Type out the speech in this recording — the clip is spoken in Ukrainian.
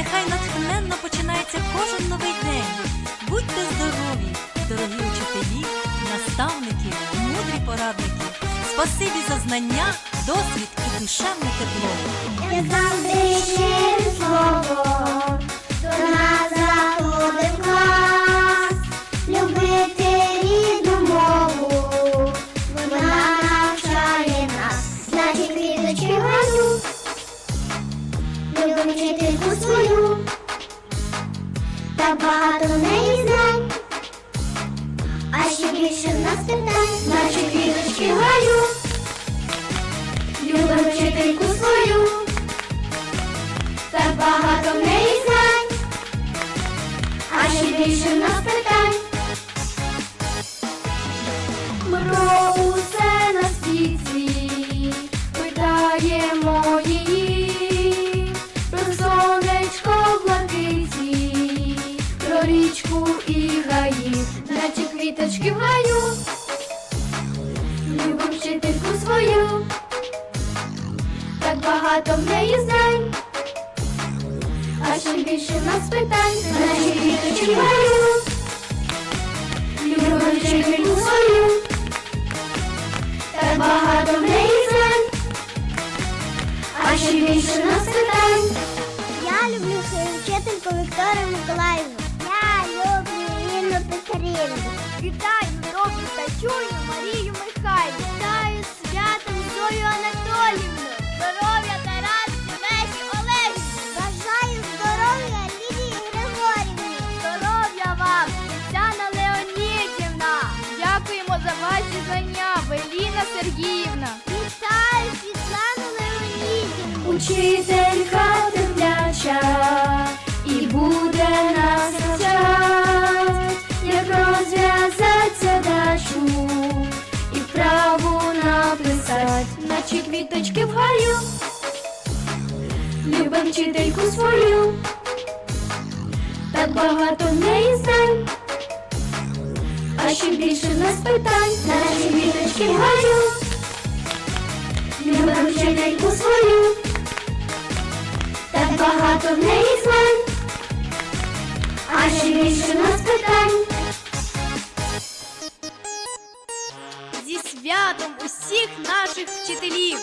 Нехай натхненно починається кожен новий день. Будьте здорові, дорогі учителі, наставники, мудрі порадники. Спасибі за знання, досвід і душевне тепло. Я завжди вчительку свою, та багато в неї знань, а ще більше в нас питань, значить квіточки гаю. Любим вчительку свою, так багато в неї знань, а ще більше в нас питань. Ми і гаї, наче квіточки в гаю. Любим вчительку свою так багато в неї знань, а ще більше нас питань, наші квіточки маю, любим вчительку свою, так багато в неї знань, а ще більше нас питань. Я люблю свою вчительку Вікторію Миколаївну. Вітаю добру та чую Марію Михайлівну. Вітаю святом Зою Анатоліївну. Здоров'я Тарасі Лесі Олегівні. Бажаю здоров'я Лідії Григорівні. Здоров'я вам, Тетяна Леонідівна. Дякуємо за ваші знання, Веліна Сергіївна. Вітаю Світлану Леонідівну. Учителька наче квіточки в гаю. Любим вчительку свою, так багато в неї знань. А ще більше нас питань, наші квіточки в гаю. Любим вчительку свою, так багато в неї знань, а ще більше нас питань. Святом усіх наших вчителів!